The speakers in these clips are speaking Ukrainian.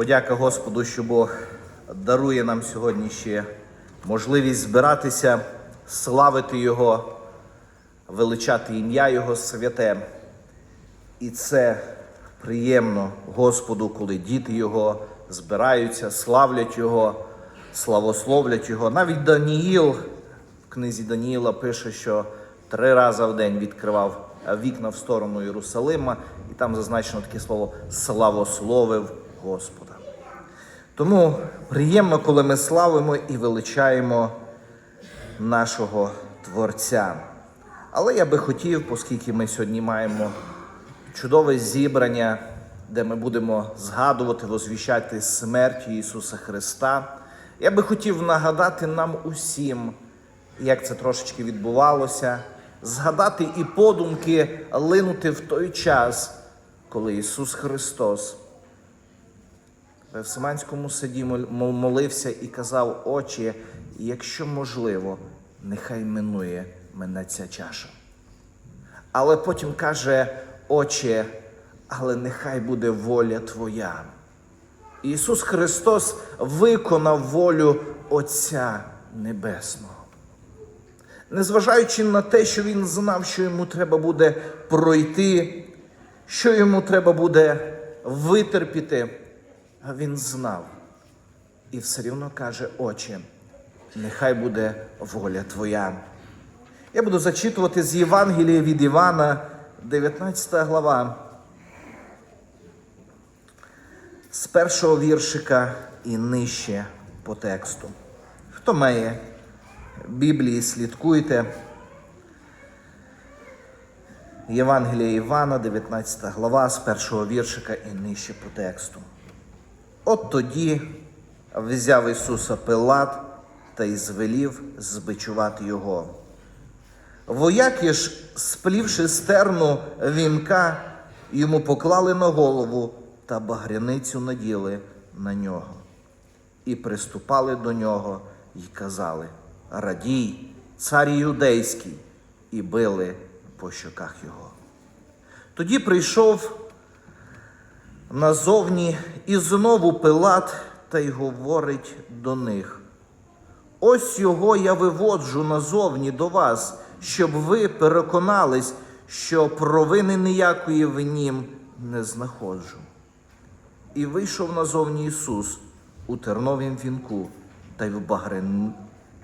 Подяка Господу, що Бог дарує нам сьогодні ще можливість збиратися, славити Його, величати ім'я Його святе. І це приємно Господу, коли діти Його збираються, славлять Його, славословлять Його. Навіть Даніїл в книзі Даніїла пише, що три рази в день відкривав вікна в сторону Єрусалима, і там зазначено таке слово славословив Господа. Тому приємно, коли ми славимо і величаємо нашого Творця. Але я би хотів, оскільки ми сьогодні маємо чудове зібрання, де ми будемо згадувати, возвіщати смерть Ісуса Христа, я би хотів нагадати нам усім, як це трошечки відбувалося, згадати і подумки линути в той час, коли Ісус Христос в Евсиманському саді мол- мол- молився і казав, Отче, якщо можливо, нехай минує мене ця чаша. Але потім каже, Отче, але нехай буде воля Твоя. Ісус Христос виконав волю Отця Небесного. Незважаючи на те, що Він знав, що йому треба буде пройти, що йому треба буде витерпіти, а він знав. І все рівно каже, Отче, нехай буде воля Твоя. Я буду зачитувати з Євангелія від Івана, 19 глава, з першого віршика і нижче по тексту. Хто має Біблії, слідкуйте. Євангелія Івана, 19 глава, з першого віршика і нижче по тексту. От тоді взяв Ісуса Пилат та й звелів збичувати його. Вояки ж, сплівши стерну вінка, йому поклали на голову та багряницю наділи на нього. І приступали до нього й казали: Радій, цар юдейський, і били по щоках його. Тоді прийшов назовні і знову Пилат та й говорить до них. Ось його я виводжу назовні до вас, щоб ви переконались, що провини ніякої в нім не знаходжу. І вийшов назовні Ісус у терновім вінку та й в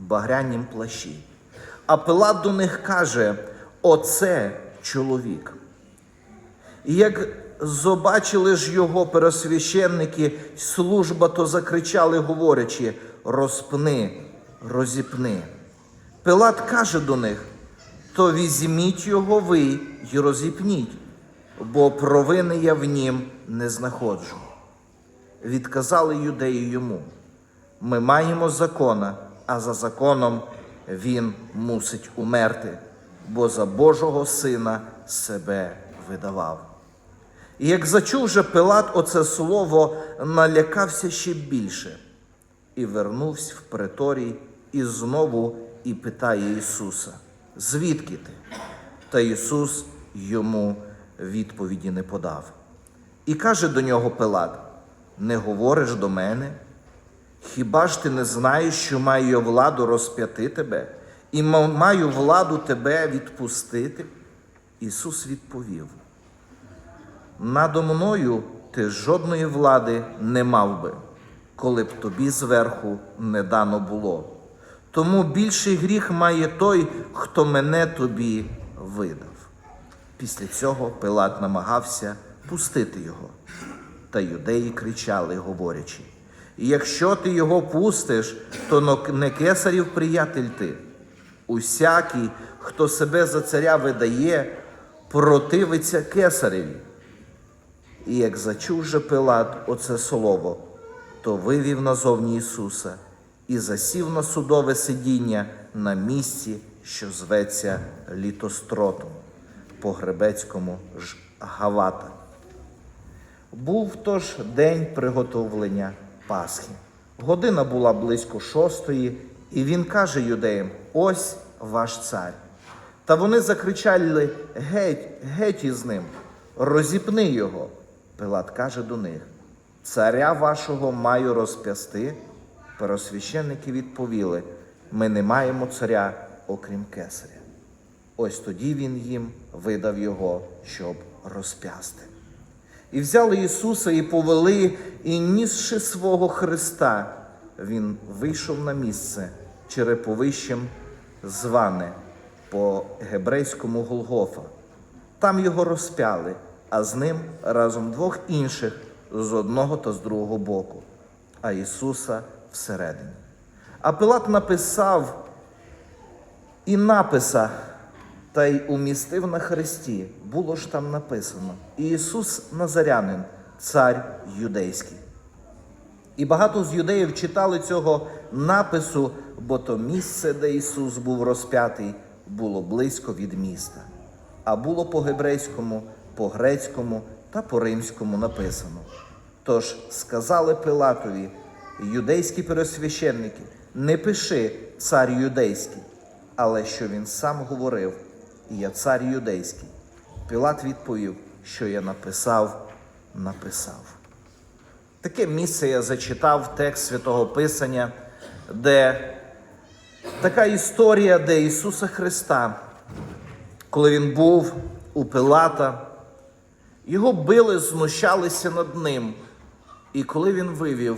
багрянім плащі. А Пилат до них каже: Оце чоловік. І як побачили ж його пересвященники, служба, то закричали, говорячи: розпни, розіпни. Пилат каже до них: то візьміть його ви й розіпніть, бо провини я в нім не знаходжу. Відказали юдеї йому: ми маємо закона, а за законом він мусить умерти, бо за Божого сина себе видавав. І як зачув же Пилат оце слово, налякався ще більше і вернувся в приторій і знову і питає Ісуса: звідки ти? Та Ісус йому відповіді не подав. І каже до нього Пилат: Не говориш до мене? Хіба ж ти не знаєш, що маю я владу розп'яти тебе, і маю владу тебе відпустити? Ісус відповів: Надо мною ти жодної влади не мав би, коли б тобі зверху не дано було. Тому більший гріх має той, хто мене тобі видав. Після цього Пилат намагався пустити його. Та юдеї кричали, говорячи: якщо ти його пустиш, то не кесарів приятель ти. Усякий, хто себе за царя видає, противиться кесареві. І як зачув же Пилат оце слово, то вивів назовні Ісуса і засів на судове сидіння на місці, що зветься літостротом, по гребецькому ж Гавата. Був тож день приготовлення Пасхи. Година була близько шостої, і він каже юдеям: Ось ваш цар. Та вони закричали геть, геть із ним, розіпни його. Пилат каже до них: Царя вашого маю розп'ясти. Первосвященники відповіли: ми не маємо царя, окрім кесаря. Ось тоді він їм видав його, щоб розп'ясти. І взяли Ісуса і повели, і нісши свого Христа, Він вийшов на місце череповищем зване по гебрейському Голгофа. Там його розпяли, а з ним разом двох інших з одного та з другого боку, а Ісуса всередині. А Пилат написав і написа та й умістив на хресті. Було ж там написано: Ісус Назарянин, цар юдейський. І багато з юдеїв читали цього напису, бо то місце, де Ісус був розп'ятий, було близько від міста. А було по гебрейському, по грецькому та по римському написано. Тож сказали Пилатові, юдейські пересвященники, не пиши цар юдейський, але що він сам говорив, я цар юдейський. Пилат відповів, що я написав, написав. Таке місце я зачитав текст Святого Писання, де така історія, де Ісуса Христа, коли Він був у Пилата, його били, знущалися над ним. І коли він вивів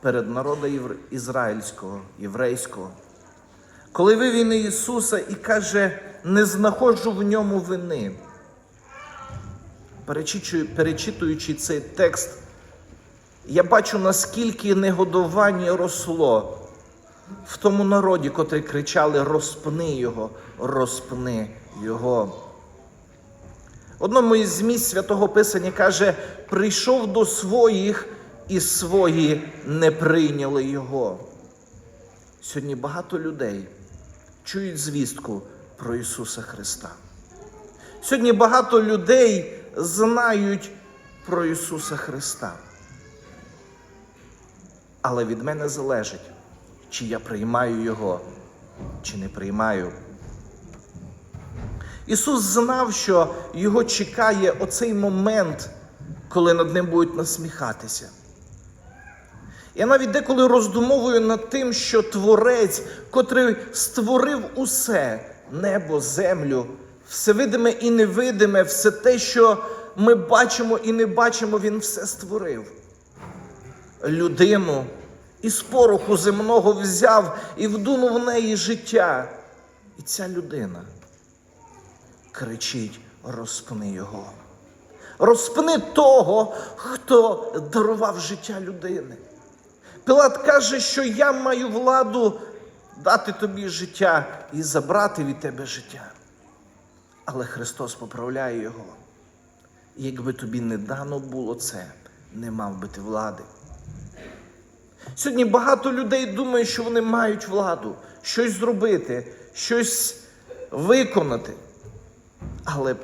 перед народом ізраїльського, єврейського, коли вивів Ісуса і каже, не знаходжу в ньому вини. Перечитуючи цей текст, я бачу, наскільки негодування росло в тому народі, котрі кричали: розпни його, розпни його. Одному із місць святого Писання каже: прийшов до своїх, і свої не прийняли його. Сьогодні багато людей чують звістку про Ісуса Христа. Сьогодні багато людей знають про Ісуса Христа. Але від мене залежить, чи я приймаю Його, чи не приймаю. Ісус знав, що його чекає оцей момент, коли над ним будуть насміхатися. Я навіть деколи роздумовую над тим, що Творець, котрий створив усе небо, землю, все видиме і невидиме, все те, що ми бачимо і не бачимо, Він все створив. Людину із пороху земного взяв і вдунув в неї життя. І ця людина кричить: розпни його. Розпни того, хто дарував життя людини. Пилат каже, що я маю владу дати тобі життя і забрати від тебе життя. Але Христос поправляє його. Якби тобі не дано було це, не мав би ти влади. Сьогодні багато людей думають, що вони мають владу, щось зробити, щось виконати. Але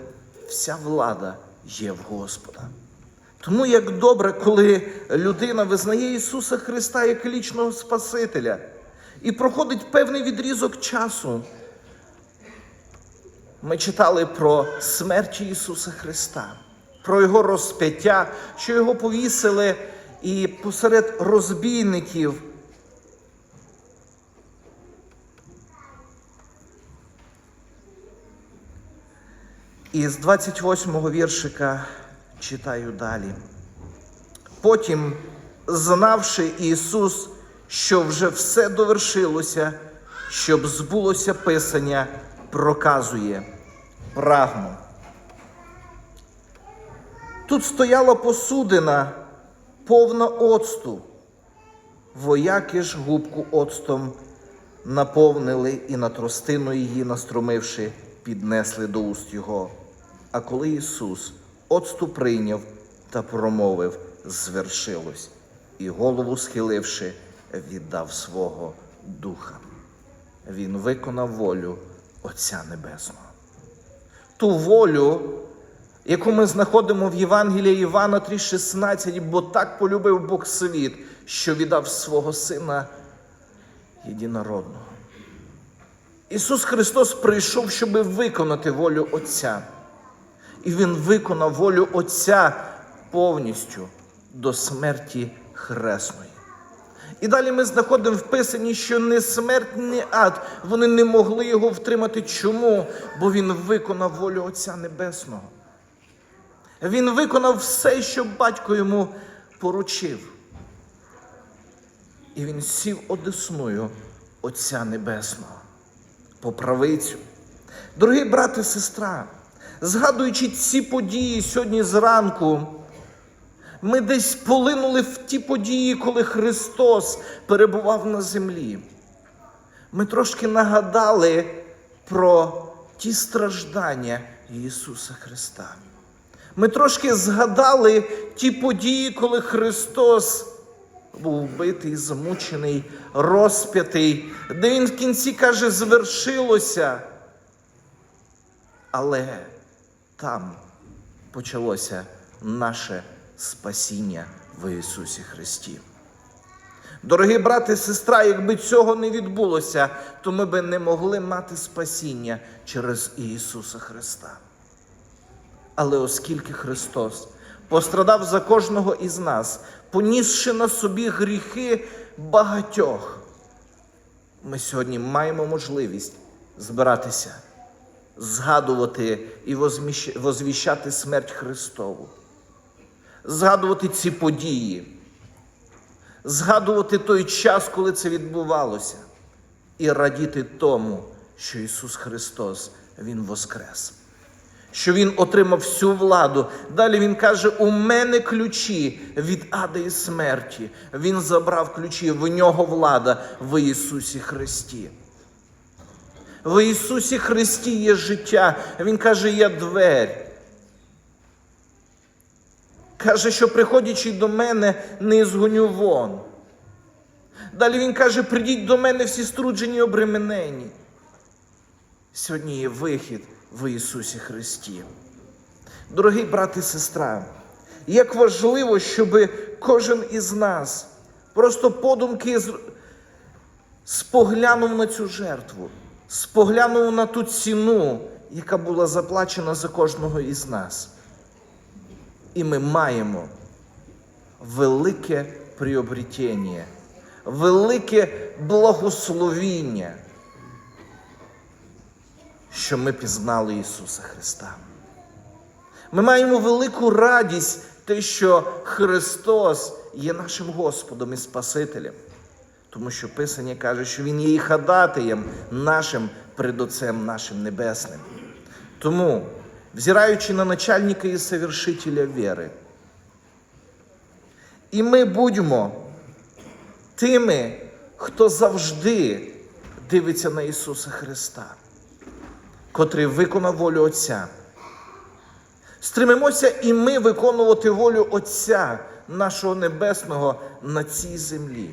вся влада є в Господа. Тому як добре, коли людина визнає Ісуса Христа як лічного Спасителя і проходить певний відрізок часу. Ми читали про смерть Ісуса Христа, про Його розп'яття, що Його повісили і посеред розбійників. І з 28-го віршика читаю далі. Потім, знавши Ісус, що вже все довершилося, щоб збулося Писання, проказує, прагну. Тут стояла посудина, повна оцту. Вояки ж губку оцтом наповнили і на тростину її, настромивши, піднесли до уст його. А коли Ісус оцту прийняв та промовив, звершилось, і голову схиливши, віддав свого духа. Він виконав волю Отця Небесного. Ту волю, яку ми знаходимо в Євангелії Івана 3,16, бо так полюбив Бог світ, що віддав свого Сина єдинородного. Ісус Христос прийшов, щоб виконати волю Отця. І Він виконав волю Отця повністю. до смерті хресної. І далі ми знаходимо в Писанні, що не смерть, не ад. Вони не могли його втримати. Чому? Бо він виконав волю Отця Небесного. Він виконав все, що батько йому поручив. І він сів одесною Отця Небесного по правицю. Дорогі брати і сестра, згадуючи ці події сьогодні зранку, ми десь полинули в ті події, коли Христос перебував на землі. Ми трошки нагадали про ті страждання Ісуса Христа. Ми трошки згадали ті події, коли Христос був вбитий, замучений, розп'ятий, де Він в кінці каже, звершилося. Але там почалося наше спасіння в Ісусі Христі. Дорогі брати і сестра, якби цього не відбулося, то ми би не могли мати спасіння через Ісуса Христа. Але оскільки Христос пострадав за кожного із нас, понісши на собі гріхи багатьох, ми сьогодні маємо можливість збиратися, згадувати і возвіщати смерть Христову, згадувати ці події, згадувати той час, коли це відбувалося, і радіти тому, що Ісус Христос Він воскрес що він отримав всю владу. Далі він каже: у мене ключі від ада і смерті. Він забрав ключі, в нього влада в Ісусі Христі. В Ісусі Христі є життя. Він каже, я двері. Каже, що приходячи до мене, не згоню вон. Далі він каже: придіть до мене всі струджені і обременені. Сьогодні є вихід в Ісусі Христі. Дорогі брати і сестра, як важливо, щоб кожен із нас просто подумки споглянув на цю жертву, споглянув на ту ціну, яка була заплачена за кожного із нас. І ми маємо велике приобретення, велике благословіння що ми пізнали Ісуса Христа. Ми маємо велику радість, те, що Христос є нашим Господом і Спасителем, тому що Писання каже, що Він є і ходатаєм нашим пред Отцем нашим Небесним. Тому, взираючи на начальника і совершителя віри, і ми будьмо тими, хто завжди дивиться на Ісуса Христа котрий виконав волю Отця. Стримимося і ми виконувати волю Отця нашого Небесного на цій землі.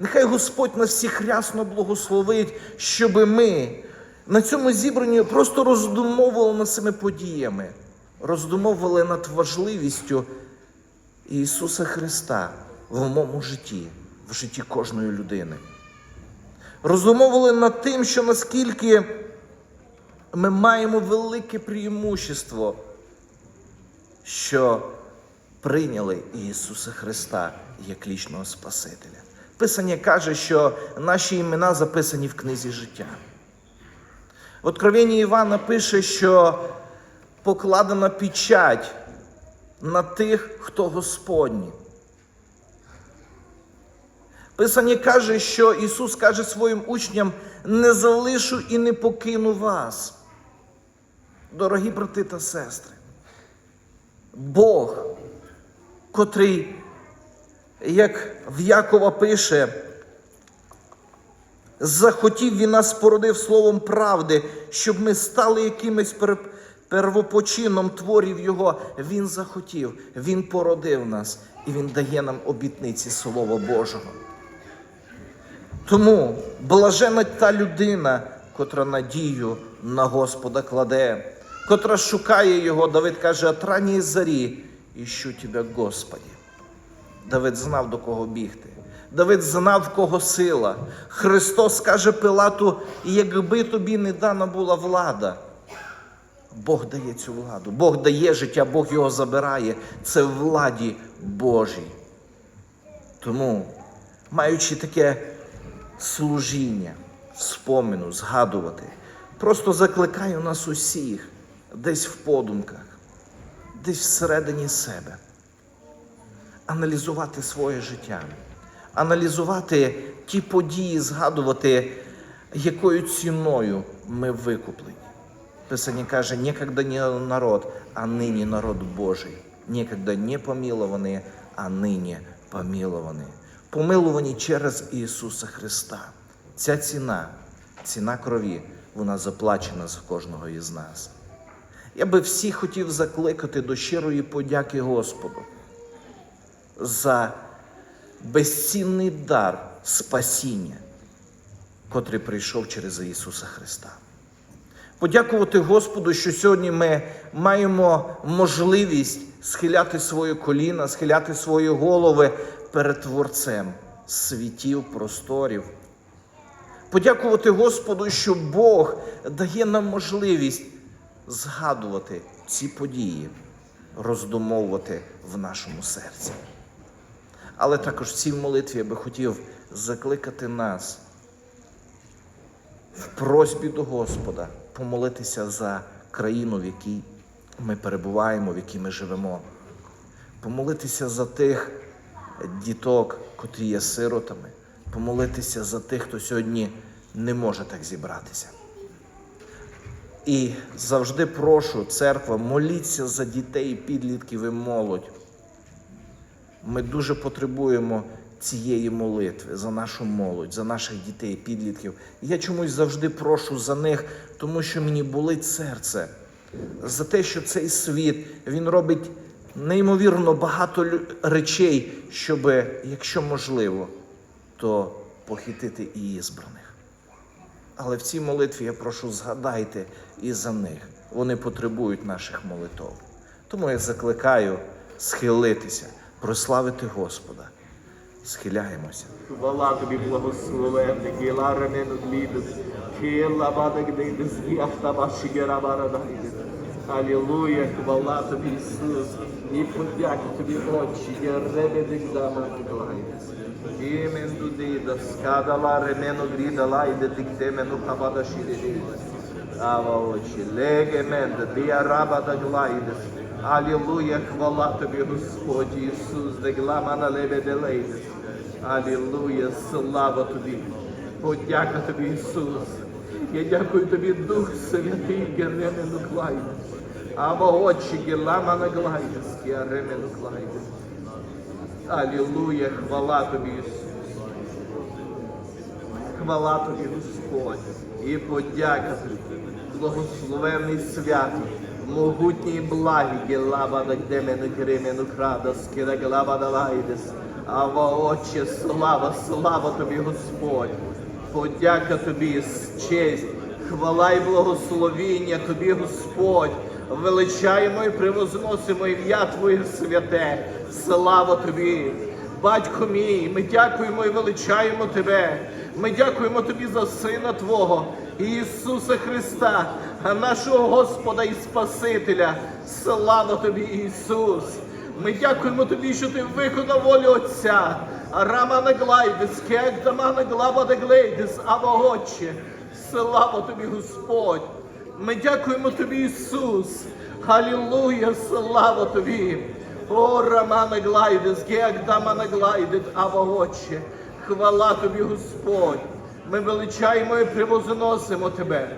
Нехай Господь нас всіх рясно благословить, щоб ми на цьому зібранні просто роздумовували над цими подіями, роздумовували над важливістю Ісуса Христа в моєму житті, в житті кожної людини. Роздумовували над тим, що наскільки ми маємо велике преимущество, що прийняли Ісуса Христа як лічного Спасителя. Писання каже, що наші імена записані в книзі життя. В Откровенні Івана пише, що покладена печать на тих, хто Господній. Писання каже, що Ісус каже своїм учням: не залишу і не покину вас. Дорогі брати та сестри, Бог, котрий, як в Якова пише, захотів він нас породив словом правди, щоб ми стали якимось пер- первопочином творів Його. Він захотів, Він породив нас і Він дає нам обітниці Слова Божого. Тому блажена та людина, котра надію на Господа кладе, котра шукає його, Давид каже, от ранньої зарі, іщу тебе, Господі. Давид знав, до кого бігти. Давид знав, в кого сила. Христос каже Пилату, якби тобі не дана була влада. Бог дає цю владу, Бог дає життя, Бог його забирає. Це владі Божій. Тому, маючи таке служіння, спомину, згадувати, просто закликаю нас усіх десь в подумках, десь всередині себе, аналізувати своє життя, аналізувати ті події, згадувати, якою ціною ми викуплені. Писання каже, некогда не народ, а нині народ Божий. Некогда не помиловані, а нині помиловані. Помилувані через Ісуса Христа. Ця ціна, ціна крові, вона заплачена за кожного із нас. Я би всіх хотів закликати до щирої подяки Господу за безцінний дар спасіння, котрий прийшов через Ісуса Христа. Подякувати Господу, що сьогодні ми маємо можливість схиляти свої коліна, схиляти свої голови перед Творцем світів, просторів. Подякувати Господу, що Бог дає нам можливість згадувати ці події, роздумовувати в нашому серці. Але також в цій молитві я би хотів закликати нас в просьбі до Господа помолитися за країну, в якій ми перебуваємо, в якій ми живемо, помолитися за тих діток, котрі є сиротами, помолитися за тих, хто сьогодні не може так зібратися. І завжди прошу, церква, моліться за дітей, підлітків і молодь. Ми дуже потребуємо цієї молитви за нашу молодь, за наших дітей, підлітків. Я чомусь завжди прошу за них, тому що мені болить серце за те, що цей світ він робить неймовірно багато речей, щоб, якщо можливо, то похитити і ізбраних. Але в цій молитві я прошу, згадайте і за них. Вони потребують наших молитов. Тому я закликаю схилитися, прославити Господа. Схиляємося. Хвала тобі благословенний, кіла ремену глідус, кіла бада гдейдус, гіахта ваші герабара дайдус. Алілуя, хвала тобі, Ісус, і подяки тобі, Отче, я ребедик дама глайдус. Імен дудидас, кадала ремену гріда лайде, тиктемену хабада шідидидус. Ава очі, леге менда, діараба да глайдус. Алілуя, хвала тобі, Господь Ісус, де гламана лебе де лейдус. Алілуя, слава тобі. Подяка тобі, Ісус. Я дякую тобі, Дух Святий, Геремену Клайдес. Ава очі Геламана Глайдес, Геремену Клайдес. Алілуя, хвала тобі, Ісус. Хвала тобі, Господь, і подяка тобі, благословений святий, могутній і благий, гелаба да гдемену гремену крада, скіра глаба да лайдес. Ава Отче, слава, слава тобі, Господь. Подяка тобі, честь, хвала і благословіння тобі, Господь. Величаємо і превозносимо ім'я Твоє святе. Слава тобі. Батько мій, ми дякуємо і величаємо Тебе. Ми дякуємо Тобі за Сина Твого, Ісуса Христа, нашого Господа і Спасителя. Слава Тобі, Ісус! Ми дякуємо Тобі, що Ти виконав волю Отця. Рамана Глайдес, Кегдамана Глаба де Глейдес, Ава Отче. Слава Тобі, Господь! Ми дякуємо Тобі, Ісус. Халілуя, слава Тобі. О, Рамана Глайдес, Геагдамана Глайдес, Ава Отче. Хвала Тобі, Господь. Ми величаємо і превозносимо Тебе.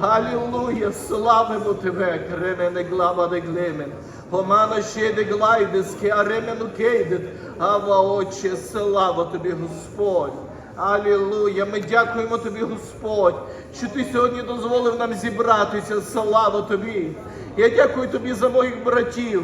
Алілуя, славимо Тебе, Кремене глава де глемен. Омана ще де глайдес, ке аремену кейдет. Ава Отче, слава Тобі, Господь. Алілуя! Ми дякуємо Тобі, Господь, що Ти сьогодні дозволив нам зібратися. Слава Тобі! Я дякую Тобі за моїх братів,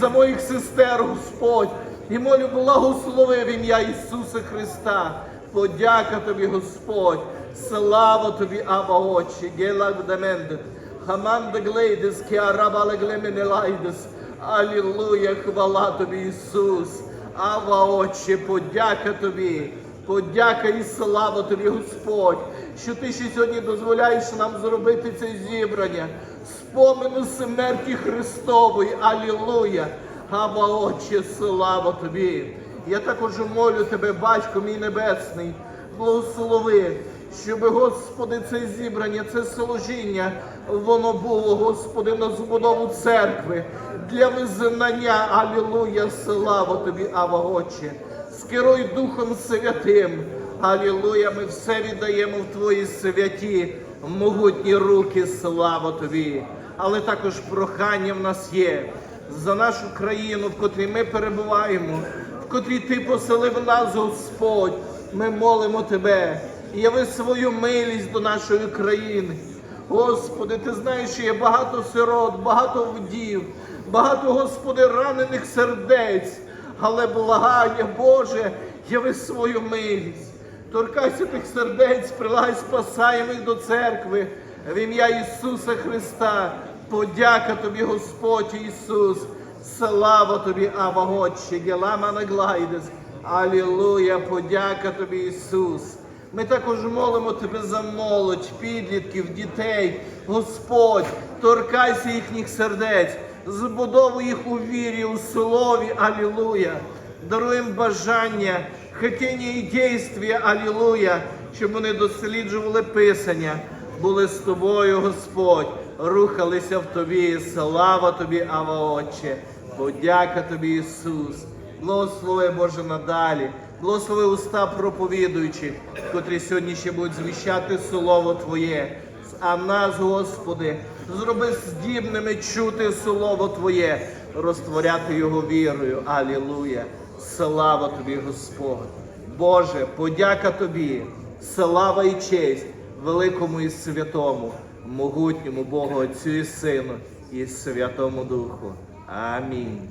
за моїх сестер, Господь. І молю, благослови в ім'я Ісуса Христа. Подяка Тобі, Господь. Слава Тобі, Аба Отче, Гела Гдамендет. Хаманда Глейдес, Кіараба Леглеменелайдес. Алілуя, хвала Тобі, Ісус. Ава, Отче, подяка Тобі. Подяка і слава тобі, Господь, що ти ще сьогодні дозволяєш нам зробити це зібрання. Спомину смерті Христової. Алілуя! Аба, Отче, слава тобі. Я також молю тебе, Батько мій небесний, благослови, щоб, Господи, це зібрання, це служіння, воно було, Господи, на збудову церкви для визнання. Алілуя, слава тобі, Ава, Отче. Скеруй Духом Святим. Алілуя, ми все віддаємо в Твої святі, могутні руки, слава тобі. Але також прохання в нас є за нашу країну, в котрій ми перебуваємо, в котрій ти поселив нас, Господь. Ми молимо Тебе, яви свою милість до нашої країни. Господи, ти знаєш, що є багато сирот, багато вдів, багато, Господи, ранених сердець, але благання, Боже, яви свою милість. Торкайся тих сердець, прилагай, спасаємо їх до церкви в ім'я Ісуса Христа. Подяка тобі, Господь Ісус. Слава тобі, Ава Отче, Гелама Наглайдес. Алілуя, подяка тобі, Ісус. Ми також молимо Тебе за молодь, підлітків, дітей. Господь, торкайся їхніх сердець, збудовуй їх у вірі, у слові. Алілуя. Даруємо бажання, хотіння і дійствія, алілуя, щоб вони досліджували Писання, були з тобою, Господь, рухалися в тобі. Слава тобі, Ава Отче, подяка тобі, Ісус. Благослови Боже надалі, благослови уста проповідуючих, котрі сьогодні ще будуть звіщати Слово Твоє. А нас, Господи, зроби здібними чути Слово Твоє, розтворяти його вірою. Алілуя! Слава тобі, Господь! Боже, подяка Тобі, слава і честь великому і святому, могутньому Богу Отцю і Сину і Святому Духу. Амінь.